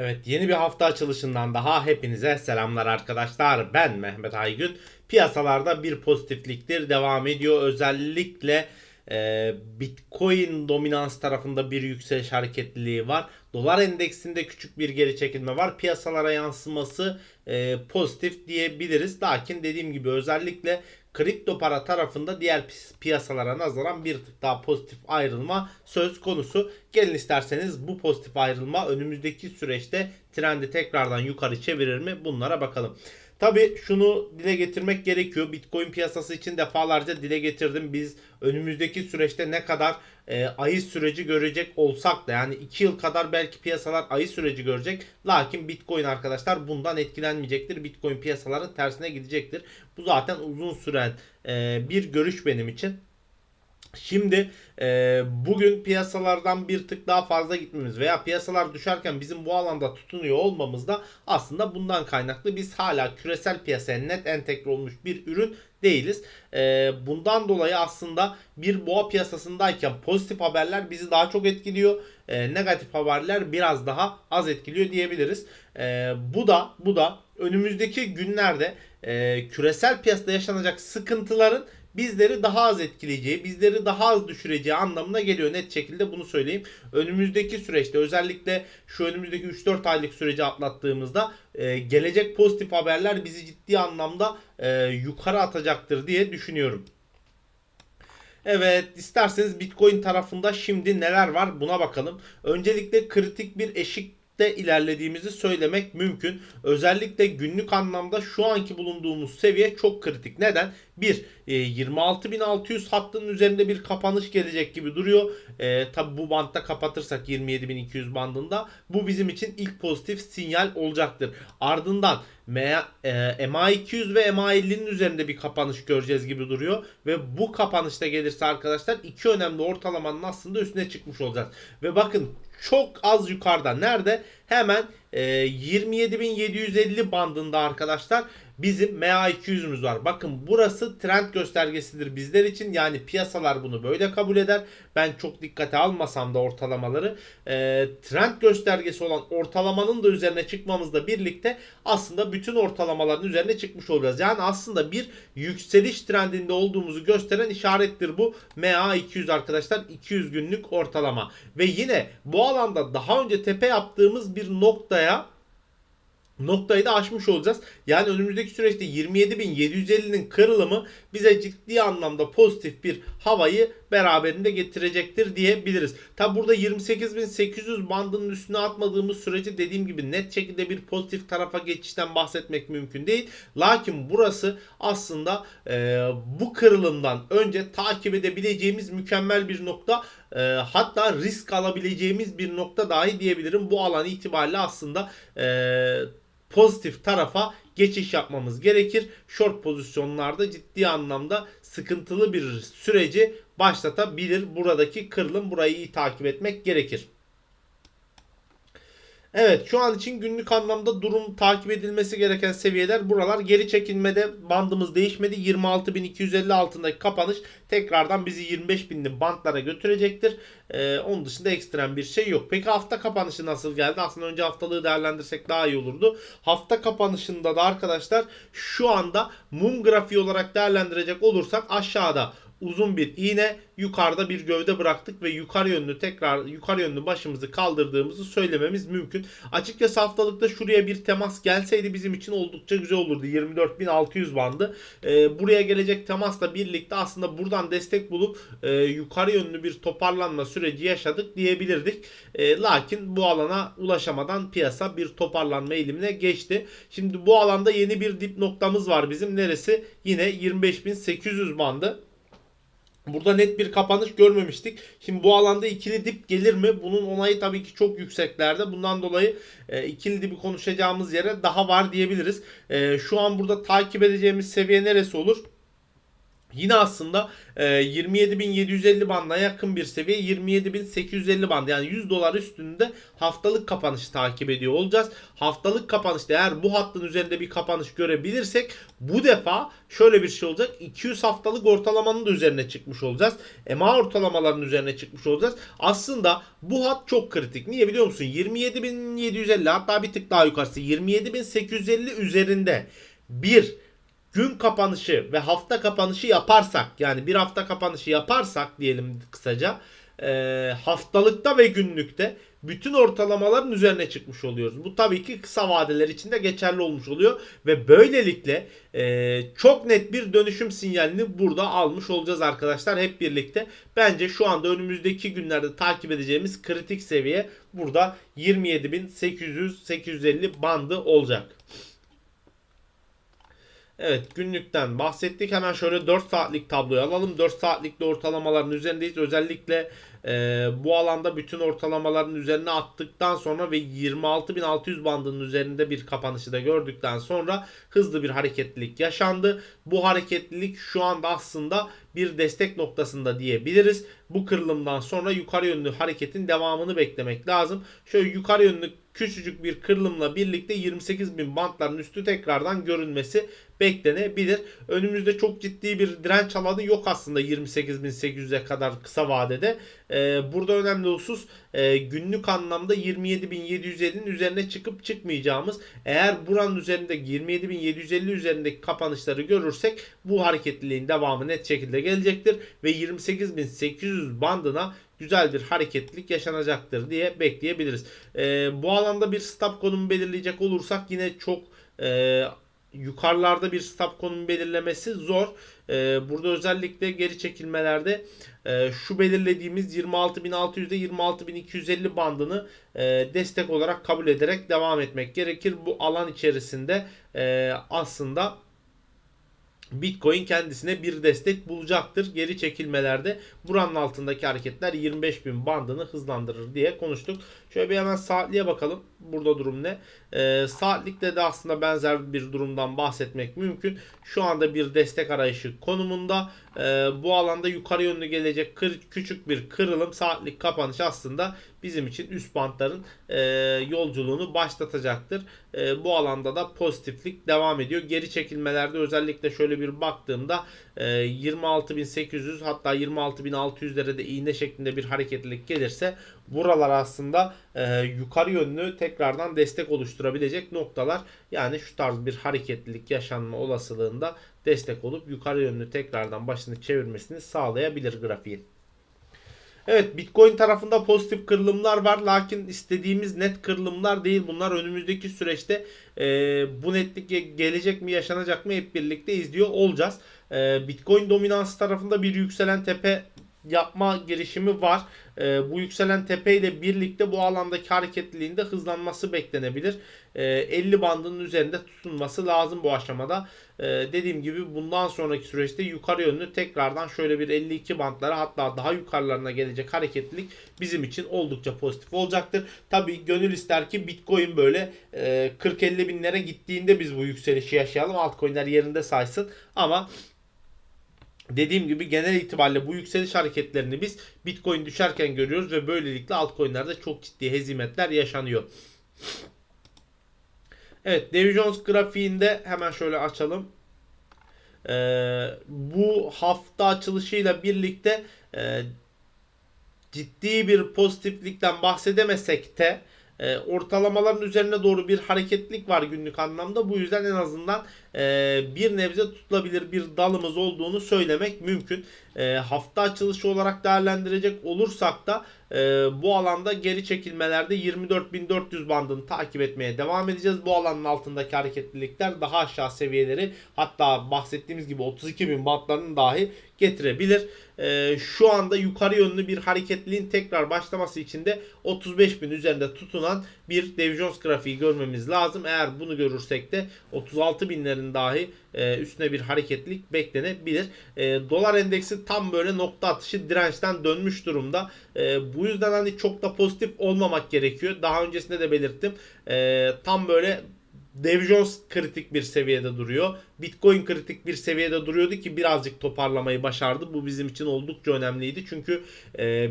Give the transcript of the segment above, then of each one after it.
Evet yeni bir hafta açılışından daha hepinize selamlar arkadaşlar. Ben Mehmet Aygün. Piyasalarda bir pozitifliktir devam ediyor. Özellikle e, Bitcoin dominans tarafında bir yükseliş hareketliliği var. Dolar endeksinde küçük bir geri çekilme var. Piyasalara yansıması e, pozitif diyebiliriz. Lakin dediğim gibi özellikle kripto para tarafında diğer pi- piyasalara nazaran bir tık daha pozitif ayrılma söz konusu. Gelin isterseniz bu pozitif ayrılma önümüzdeki süreçte trendi tekrardan yukarı çevirir mi? Bunlara bakalım. Tabi şunu dile getirmek gerekiyor. Bitcoin piyasası için defalarca dile getirdim. Biz önümüzdeki süreçte ne kadar e, ayı süreci görecek olsak da yani 2 yıl kadar belki piyasalar ayı süreci görecek. Lakin Bitcoin arkadaşlar bundan etkilenmeyecektir. Bitcoin piyasaların tersine gidecektir. Bu zaten uzun süren e, bir görüş benim için. Şimdi e, bugün piyasalardan bir tık daha fazla gitmemiz veya piyasalar düşerken bizim bu alanda tutunuyor olmamız da aslında bundan kaynaklı. Biz hala küresel piyasaya net entegre olmuş bir ürün değiliz. E, bundan dolayı aslında bir boğa piyasasındayken pozitif haberler bizi daha çok etkiliyor. E, negatif haberler biraz daha az etkiliyor diyebiliriz. E, bu da bu da önümüzdeki günlerde e, küresel piyasada yaşanacak sıkıntıların bizleri daha az etkileyeceği, bizleri daha az düşüreceği anlamına geliyor. Net şekilde bunu söyleyeyim. Önümüzdeki süreçte özellikle şu önümüzdeki 3-4 aylık süreci atlattığımızda e, gelecek pozitif haberler bizi ciddi anlamda e, yukarı atacaktır diye düşünüyorum. Evet isterseniz Bitcoin tarafında şimdi neler var buna bakalım. Öncelikle kritik bir eşikte ilerlediğimizi söylemek mümkün. Özellikle günlük anlamda şu anki bulunduğumuz seviye çok kritik. Neden? 1. 26.600 hattının üzerinde bir kapanış gelecek gibi duruyor. E, Tabi bu bantta kapatırsak 27.200 bandında bu bizim için ilk pozitif sinyal olacaktır. Ardından M- e, MA200 ve MA50'nin üzerinde bir kapanış göreceğiz gibi duruyor. Ve bu kapanışta gelirse arkadaşlar iki önemli ortalamanın aslında üstüne çıkmış olacağız. Ve bakın çok az yukarıda. Nerede? Hemen e, 27.750 bandında arkadaşlar bizim MA200'ümüz var. Bakın burası trend göstergesidir bizler için. Yani piyasalar bunu böyle kabul eder. Ben çok dikkate almasam da ortalamaları e, trend göstergesi olan ortalamanın da üzerine çıkmamızla birlikte aslında bütün ortalamaların üzerine çıkmış olacağız. Yani aslında bir yükseliş trendinde olduğumuzu gösteren işarettir bu MA200 arkadaşlar 200 günlük ortalama. Ve yine bu alanda daha önce tepe yaptığımız bir noktaya noktayı da aşmış olacağız. Yani önümüzdeki süreçte 27.750'nin kırılımı bize ciddi anlamda pozitif bir havayı beraberinde getirecektir diyebiliriz. Tabi burada 28.800 bandının üstüne atmadığımız sürece dediğim gibi net şekilde bir pozitif tarafa geçişten bahsetmek mümkün değil. Lakin burası aslında e, bu kırılımdan önce takip edebileceğimiz mükemmel bir nokta. E, hatta risk alabileceğimiz bir nokta dahi diyebilirim. Bu alan itibariyle aslında e, pozitif tarafa geçiş yapmamız gerekir. Short pozisyonlarda ciddi anlamda sıkıntılı bir süreci başlatabilir. Buradaki kırılım burayı iyi takip etmek gerekir. Evet şu an için günlük anlamda durum takip edilmesi gereken seviyeler buralar. Geri çekilmede bandımız değişmedi. 26.250 altındaki kapanış tekrardan bizi 25.000'li bantlara götürecektir. Ee, onun dışında ekstrem bir şey yok. Peki hafta kapanışı nasıl geldi? Aslında önce haftalığı değerlendirsek daha iyi olurdu. Hafta kapanışında da arkadaşlar şu anda mum grafiği olarak değerlendirecek olursak aşağıda uzun bir iğne yukarıda bir gövde bıraktık ve yukarı yönlü tekrar yukarı yönlü başımızı kaldırdığımızı söylememiz mümkün. Açıkçası haftalıkta şuraya bir temas gelseydi bizim için oldukça güzel olurdu. 24.600 bandı. Ee, buraya gelecek temasla birlikte aslında buradan destek bulup e, yukarı yönlü bir toparlanma süreci yaşadık diyebilirdik. E, lakin bu alana ulaşamadan piyasa bir toparlanma eğilimine geçti. Şimdi bu alanda yeni bir dip noktamız var bizim. Neresi? Yine 25.800 bandı. Burada net bir kapanış görmemiştik. Şimdi bu alanda ikili dip gelir mi? Bunun onayı tabii ki çok yükseklerde. Bundan dolayı e, ikili dibi konuşacağımız yere daha var diyebiliriz. E, şu an burada takip edeceğimiz seviye neresi olur? Yine aslında e, 27.750 bandına yakın bir seviye 27.850 band yani 100 dolar üstünde haftalık kapanışı takip ediyor olacağız. Haftalık kapanışta eğer bu hattın üzerinde bir kapanış görebilirsek bu defa şöyle bir şey olacak. 200 haftalık ortalamanın da üzerine çıkmış olacağız. EMA ortalamaların üzerine çıkmış olacağız. Aslında bu hat çok kritik. Niye biliyor musun? 27.750 hatta bir tık daha yukarısı 27.850 üzerinde bir gün kapanışı ve hafta kapanışı yaparsak yani bir hafta kapanışı yaparsak diyelim kısaca e, haftalıkta ve günlükte bütün ortalamaların üzerine çıkmış oluyoruz. Bu tabii ki kısa vadeler için de geçerli olmuş oluyor ve böylelikle e, çok net bir dönüşüm sinyalini burada almış olacağız arkadaşlar hep birlikte. Bence şu anda önümüzdeki günlerde takip edeceğimiz kritik seviye burada 27.800-850 bandı olacak. Evet günlükten bahsettik. Hemen şöyle 4 saatlik tabloyu alalım. 4 saatlikte ortalamaların üzerindeyiz. Özellikle e, bu alanda bütün ortalamaların üzerine attıktan sonra ve 26.600 bandının üzerinde bir kapanışı da gördükten sonra hızlı bir hareketlilik yaşandı. Bu hareketlilik şu anda aslında bir destek noktasında diyebiliriz. Bu kırılımdan sonra yukarı yönlü hareketin devamını beklemek lazım. Şöyle yukarı yönlü küçücük bir kırılımla birlikte 28.000 bantların üstü tekrardan görünmesi beklenebilir. Önümüzde çok ciddi bir direnç alanı yok aslında 28.800'e kadar kısa vadede. Ee, burada önemli husus e, günlük anlamda 27.750'nin üzerine çıkıp çıkmayacağımız. Eğer buranın üzerinde 27.750 üzerindeki kapanışları görürsek bu hareketliliğin devamı net şekilde gelecektir ve 28.800 bandına güzel bir hareketlilik yaşanacaktır diye bekleyebiliriz. E, bu alanda bir stop konumu belirleyecek olursak yine çok e, yukarılarda bir stop konumu belirlemesi zor. E, burada özellikle geri çekilmelerde e, şu belirlediğimiz 26.600'de 26.250 bandını e, destek olarak kabul ederek devam etmek gerekir. Bu alan içerisinde e, aslında Bitcoin kendisine bir destek bulacaktır. Geri çekilmelerde buranın altındaki hareketler 25.000 bandını hızlandırır diye konuştuk. Şöyle bir hemen saatliğe bakalım. Burada durum ne? Ee, saatlikte de aslında benzer bir durumdan bahsetmek mümkün. Şu anda bir destek arayışı konumunda. Ee, bu alanda yukarı yönlü gelecek kır, küçük bir kırılım saatlik kapanış aslında bizim için üst bantların e, yolculuğunu başlatacaktır. E, bu alanda da pozitiflik devam ediyor. Geri çekilmelerde özellikle şöyle bir baktığımda e, 26.800 hatta 26.600'lere de iğne şeklinde bir hareketlilik gelirse buralar aslında e, yukarı yönlü tekrardan destek oluşturabilecek noktalar. Yani şu tarz bir hareketlilik yaşanma olasılığında destek olup yukarı yönlü tekrardan başını çevirmesini sağlayabilir grafiğin. Evet Bitcoin tarafında pozitif kırılımlar var. Lakin istediğimiz net kırılımlar değil. Bunlar önümüzdeki süreçte e, bu netlik gelecek mi yaşanacak mı hep birlikte izliyor olacağız. E, Bitcoin dominansı tarafında bir yükselen tepe yapma girişimi var. E, bu yükselen tepe ile birlikte bu alandaki hareketliliğin de hızlanması beklenebilir. E, 50 bandının üzerinde tutunması lazım bu aşamada. E, dediğim gibi bundan sonraki süreçte yukarı yönlü tekrardan şöyle bir 52 bandlara hatta daha yukarılarına gelecek hareketlilik bizim için oldukça pozitif olacaktır. Tabi gönül ister ki Bitcoin böyle e, 40-50 binlere gittiğinde biz bu yükselişi yaşayalım. Altcoin'ler yerinde saysın ama Dediğim gibi genel itibariyle bu yükseliş hareketlerini biz Bitcoin düşerken görüyoruz ve böylelikle altcoin'lerde çok ciddi hezimetler yaşanıyor. Evet Dow Jones grafiğinde hemen şöyle açalım. Ee, bu hafta açılışıyla birlikte e, ciddi bir pozitiflikten bahsedemesek de e, ortalamaların üzerine doğru bir hareketlik var günlük anlamda. Bu yüzden en azından bir nebze tutulabilir bir dalımız olduğunu söylemek mümkün. E, hafta açılışı olarak değerlendirecek olursak da e, bu alanda geri çekilmelerde 24.400 bandını takip etmeye devam edeceğiz. Bu alanın altındaki hareketlilikler daha aşağı seviyeleri hatta bahsettiğimiz gibi 32.000 bandlarını dahi getirebilir. E, şu anda yukarı yönlü bir hareketliliğin tekrar başlaması için de 35.000 üzerinde tutunan bir Dow Jones grafiği görmemiz lazım. Eğer bunu görürsek de 36 binlerin dahi e, üstüne bir hareketlilik beklenebilir. E, dolar endeksi tam böyle nokta atışı dirençten dönmüş durumda. E, bu yüzden hani çok da pozitif olmamak gerekiyor. Daha öncesinde de belirttim. tam böyle Dow Jones kritik bir seviyede duruyor. Bitcoin kritik bir seviyede duruyordu ki birazcık toparlamayı başardı. Bu bizim için oldukça önemliydi. Çünkü e,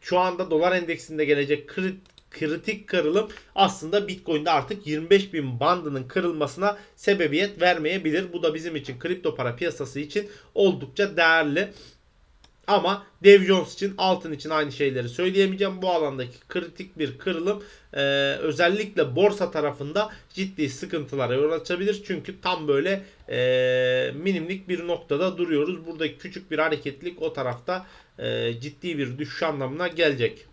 şu anda dolar endeksinde gelecek kritik kritik kırılım aslında Bitcoin'de artık 25 bin bandının kırılmasına sebebiyet vermeyebilir. Bu da bizim için kripto para piyasası için oldukça değerli. Ama Dow Jones için altın için aynı şeyleri söyleyemeyeceğim. Bu alandaki kritik bir kırılım e, özellikle borsa tarafında ciddi sıkıntılara yol açabilir. Çünkü tam böyle e, minimlik bir noktada duruyoruz. Buradaki küçük bir hareketlik o tarafta e, ciddi bir düşüş anlamına gelecek.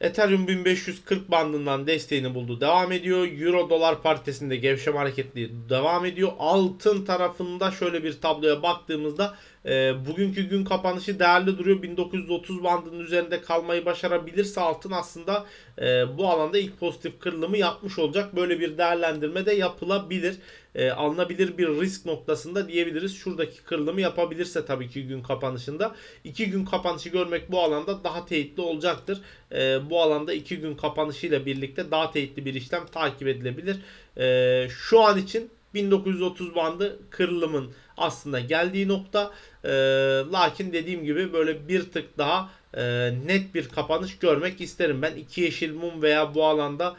Ethereum 1540 bandından desteğini buldu. Devam ediyor. Euro dolar paritesinde gevşeme hareketli devam ediyor. Altın tarafında şöyle bir tabloya baktığımızda e, bugünkü gün kapanışı değerli duruyor. 1930 bandının üzerinde kalmayı başarabilirse altın aslında e, bu alanda ilk pozitif kırılımı yapmış olacak. Böyle bir değerlendirme de yapılabilir. E, alınabilir bir risk noktasında diyebiliriz. Şuradaki kırılımı yapabilirse tabii ki gün kapanışında. 2 gün kapanışı görmek bu alanda daha teyitli olacaktır. E, bu alanda 2 gün kapanışıyla birlikte daha teyitli bir işlem takip edilebilir. E, şu an için 1930 bandı kırılımın aslında geldiği nokta. E, lakin dediğim gibi böyle bir tık daha e, net bir kapanış görmek isterim. Ben iki yeşil mum veya bu alanda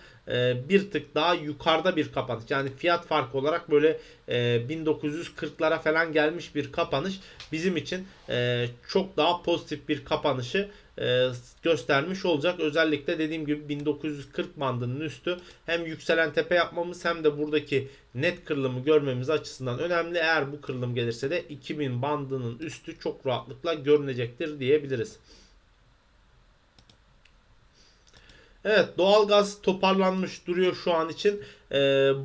bir tık daha yukarıda bir kapanış. Yani fiyat farkı olarak böyle e, 1940'lara falan gelmiş bir kapanış bizim için e, çok daha pozitif bir kapanışı e, göstermiş olacak. Özellikle dediğim gibi 1940 bandının üstü hem yükselen tepe yapmamız hem de buradaki net kırılımı görmemiz açısından önemli. Eğer bu kırılım gelirse de 2000 bandının üstü çok rahatlıkla görünecektir diyebiliriz. Evet doğalgaz toparlanmış duruyor şu an için. Ee,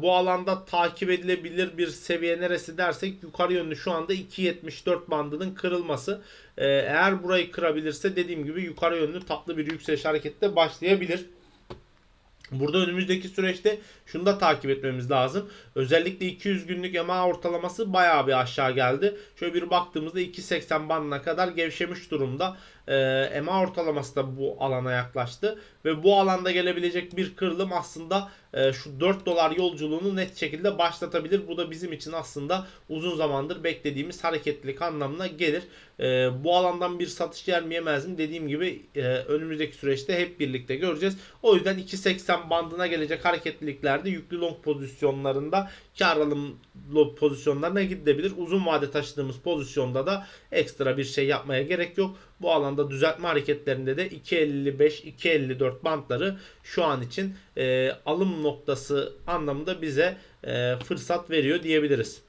bu alanda takip edilebilir bir seviye neresi dersek yukarı yönlü şu anda 2.74 bandının kırılması. Ee, eğer burayı kırabilirse dediğim gibi yukarı yönlü tatlı bir yükseliş harekette başlayabilir. Burada önümüzdeki süreçte şunu da takip etmemiz lazım. Özellikle 200 günlük EMA ortalaması bayağı bir aşağı geldi. Şöyle bir baktığımızda 2.80 bandına kadar gevşemiş durumda. Ee, EMA ortalaması da bu alana yaklaştı. Ve bu alanda gelebilecek bir kırılım aslında e, şu 4 dolar yolculuğunu net şekilde başlatabilir. Bu da bizim için aslında uzun zamandır beklediğimiz hareketlilik anlamına gelir. E, bu alandan bir satış yer mi dediğim gibi e, önümüzdeki süreçte hep birlikte göreceğiz. O yüzden 2.80 bandına gelecek hareketliliklerde yüklü long pozisyonlarında kar alım pozisyonlarına gidebilir. Uzun vade taşıdığımız pozisyonda da ekstra bir şey yapmaya gerek yok. Bu alanda düzeltme hareketlerinde de 2.55-2.54 bantları şu an için e, alım noktası anlamında bize e, fırsat veriyor diyebiliriz.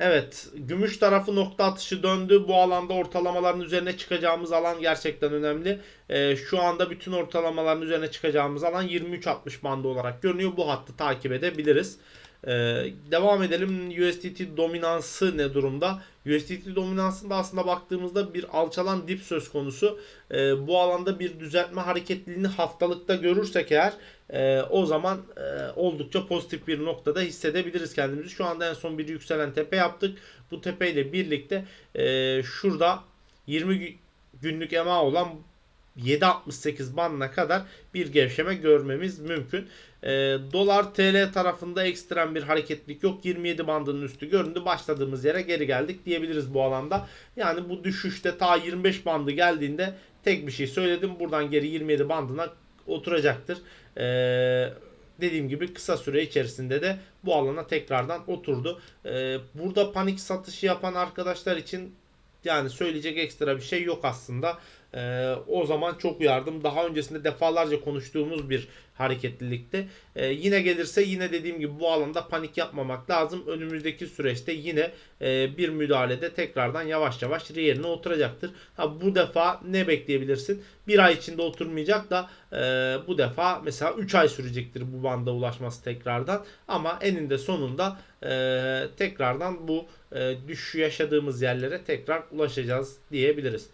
Evet, gümüş tarafı nokta atışı döndü. Bu alanda ortalamaların üzerine çıkacağımız alan gerçekten önemli. Ee, şu anda bütün ortalamaların üzerine çıkacağımız alan 23.60 bandı olarak görünüyor. Bu hattı takip edebiliriz. Ee, devam edelim. USDT dominansı ne durumda? USDT dominansında aslında baktığımızda bir alçalan dip söz konusu. Ee, bu alanda bir düzeltme hareketliliğini haftalıkta görürsek eğer e, o zaman e, oldukça pozitif bir noktada hissedebiliriz kendimizi. Şu anda en son bir yükselen tepe yaptık. Bu tepeyle birlikte e, şurada 20 günlük EMA olan 7.68 bandına kadar bir gevşeme görmemiz mümkün. E, dolar TL tarafında ekstrem bir hareketlik yok. 27 bandının üstü göründü. Başladığımız yere geri geldik diyebiliriz bu alanda. Yani bu düşüşte ta 25 bandı geldiğinde tek bir şey söyledim. Buradan geri 27 bandına oturacaktır. Ee, dediğim gibi kısa süre içerisinde de bu alana tekrardan oturdu. Ee, burada panik satışı yapan arkadaşlar için yani söyleyecek ekstra bir şey yok aslında. Ee, o zaman çok uyardım. Daha öncesinde defalarca konuştuğumuz bir hareketlilikte. Ee, yine gelirse yine dediğim gibi bu alanda panik yapmamak lazım. Önümüzdeki süreçte yine e, bir müdahalede tekrardan yavaş yavaş yerine oturacaktır. Ha, bu defa ne bekleyebilirsin? Bir ay içinde oturmayacak da e, bu defa mesela 3 ay sürecektir bu banda ulaşması tekrardan. Ama eninde sonunda e, tekrardan bu e, düşüş yaşadığımız yerlere tekrar ulaşacağız diyebiliriz.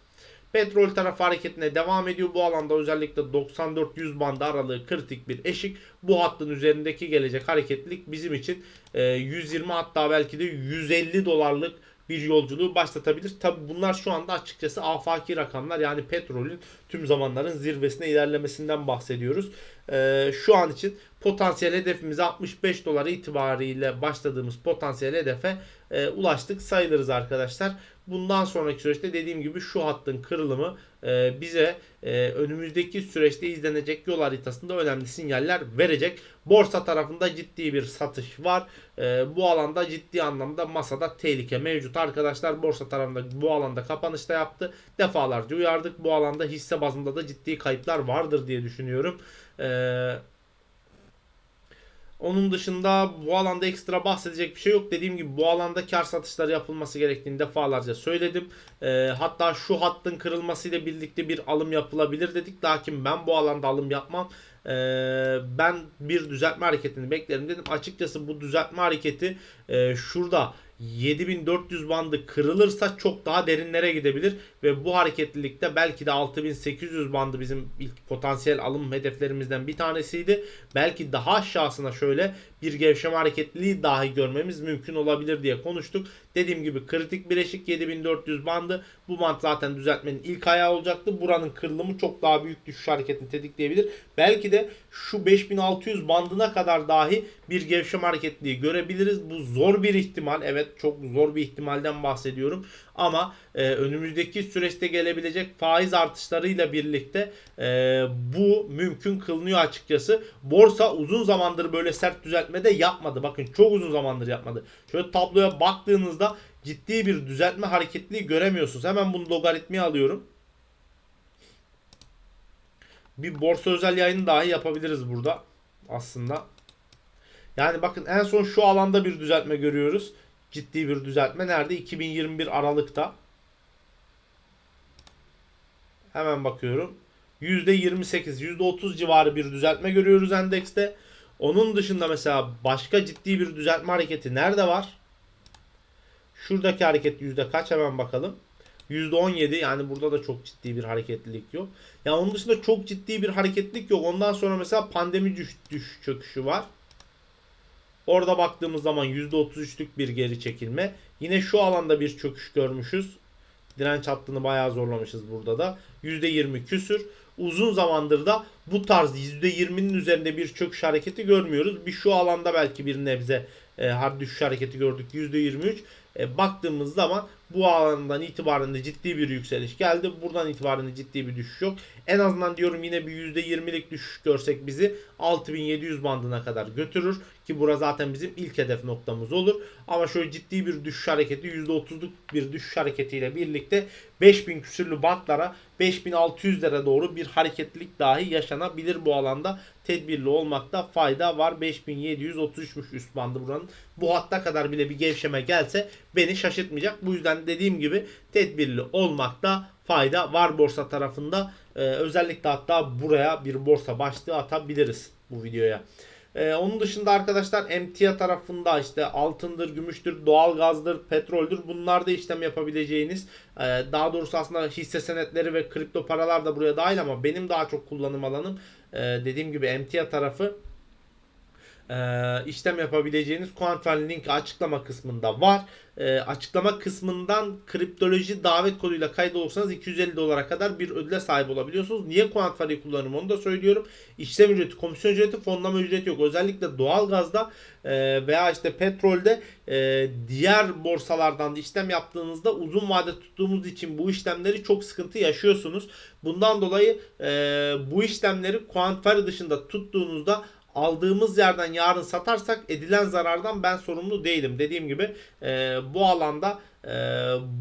Petrol tarafı hareketine devam ediyor. Bu alanda özellikle 94-100 bandı aralığı kritik bir eşik. Bu hattın üzerindeki gelecek hareketlilik bizim için 120 e, hatta belki de 150 dolarlık bir yolculuğu başlatabilir. Tabi bunlar şu anda açıkçası afaki rakamlar yani petrolün tüm zamanların zirvesine ilerlemesinden bahsediyoruz. e, şu an için potansiyel hedefimize 65 dolar itibariyle başladığımız potansiyel hedefe e, ulaştık sayılırız arkadaşlar. Bundan sonraki süreçte dediğim gibi şu hattın kırılımı e, bize e, önümüzdeki süreçte izlenecek yol haritasında önemli sinyaller verecek. Borsa tarafında ciddi bir satış var. E, bu alanda ciddi anlamda masada tehlike mevcut. Arkadaşlar borsa tarafında bu alanda kapanışta yaptı. Defalarca uyardık. Bu alanda hisse bazında da ciddi kayıplar vardır diye düşünüyorum. Eee onun dışında bu alanda ekstra bahsedecek bir şey yok. Dediğim gibi bu alanda kar satışları yapılması gerektiğini defalarca söyledim. Ee, hatta şu hattın kırılmasıyla birlikte bir alım yapılabilir dedik. Lakin ben bu alanda alım yapmam. Ee, ben bir düzeltme hareketini beklerim dedim. Açıkçası bu düzeltme hareketi e, şurada 7400 bandı kırılırsa çok daha derinlere gidebilir ve bu hareketlilikte belki de 6800 bandı bizim ilk potansiyel alım hedeflerimizden bir tanesiydi. Belki daha aşağısına şöyle bir gevşeme hareketliliği dahi görmemiz mümkün olabilir diye konuştuk. Dediğim gibi kritik bileşik 7400 bandı. Bu band zaten düzeltmenin ilk ayağı olacaktı. Buranın kırılımı çok daha büyük düşüş hareketini tetikleyebilir. Belki de şu 5600 bandına kadar dahi bir gevşeme hareketliliği görebiliriz. Bu zor bir ihtimal. Evet çok zor bir ihtimalden bahsediyorum. Ama e, önümüzdeki süreçte gelebilecek faiz artışlarıyla birlikte e, bu mümkün kılınıyor açıkçası. Borsa uzun zamandır böyle sert düzeltme de yapmadı. Bakın çok uzun zamandır yapmadı. Şöyle tabloya baktığınızda ciddi bir düzeltme hareketliliği göremiyorsunuz. Hemen bunu logaritmiye alıyorum. Bir borsa özel yayını dahi yapabiliriz burada aslında. Yani bakın en son şu alanda bir düzeltme görüyoruz ciddi bir düzeltme. Nerede? 2021 Aralık'ta. Hemen bakıyorum. %28, %30 civarı bir düzeltme görüyoruz endekste. Onun dışında mesela başka ciddi bir düzeltme hareketi nerede var? Şuradaki hareket yüzde kaç hemen bakalım. %17 yani burada da çok ciddi bir hareketlilik yok. Ya yani onun dışında çok ciddi bir hareketlilik yok. Ondan sonra mesela pandemi düş, düş çöküşü var. Orada baktığımız zaman %33'lük bir geri çekilme. Yine şu alanda bir çöküş görmüşüz. Direnç hattını bayağı zorlamışız burada da. %20 küsür. Uzun zamandır da bu tarz %20'nin üzerinde bir çöküş hareketi görmüyoruz. Bir şu alanda belki bir nebze e, hard düşüş hareketi gördük %23. E, baktığımız zaman bu alandan itibaren de ciddi bir yükseliş geldi. Buradan itibaren de ciddi bir düşüş yok. En azından diyorum yine bir %20'lik düşüş görsek bizi 6700 bandına kadar götürür. Ki bura zaten bizim ilk hedef noktamız olur. Ama şöyle ciddi bir düşüş hareketi %30'luk bir düşüş hareketiyle birlikte 5000 küsürlü bantlara 5600'lere doğru bir hareketlilik dahi yaşanabilir bu alanda. Tedbirli olmakta fayda var. 5733'müş üst bandı buranın. Bu hatta kadar bile bir gevşeme gelse beni şaşırtmayacak. Bu yüzden dediğim gibi tedbirli olmakta fayda var borsa tarafında. Ee, özellikle hatta buraya bir borsa başlığı atabiliriz bu videoya. Ee, onun dışında arkadaşlar emtia tarafında işte altındır, gümüştür, doğalgazdır, petroldür bunlarda işlem yapabileceğiniz e, daha doğrusu aslında hisse senetleri ve kripto paralar da buraya dahil ama benim daha çok kullanım alanım e, dediğim gibi emtia tarafı e, işlem yapabileceğiniz Quantfile link açıklama kısmında var. E, açıklama kısmından kriptoloji davet koduyla kaydolursanız 250 dolara kadar bir ödüle sahip olabiliyorsunuz. Niye Quantfile'i kullanırım onu da söylüyorum. İşlem ücreti, komisyon ücreti, fonlama ücreti yok. Özellikle doğalgazda e, veya işte petrolde e, diğer borsalardan da işlem yaptığınızda uzun vade tuttuğumuz için bu işlemleri çok sıkıntı yaşıyorsunuz. Bundan dolayı e, bu işlemleri Quantfire dışında tuttuğunuzda aldığımız yerden yarın satarsak edilen zarardan ben sorumlu değilim. Dediğim gibi e, bu alanda e,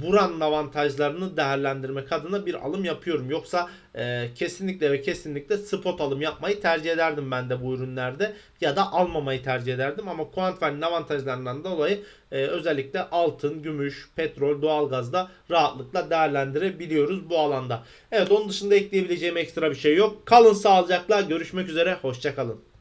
buranın avantajlarını değerlendirmek adına bir alım yapıyorum. Yoksa e, kesinlikle ve kesinlikle spot alım yapmayı tercih ederdim ben de bu ürünlerde ya da almamayı tercih ederdim. Ama Quantfire'nin avantajlarından dolayı e, özellikle altın, gümüş, petrol, doğalgazda rahatlıkla değerlendirebiliyoruz bu alanda. Evet onun dışında ekleyebileceğim ekstra bir şey yok. Kalın sağlıcakla görüşmek üzere. Hoşçakalın.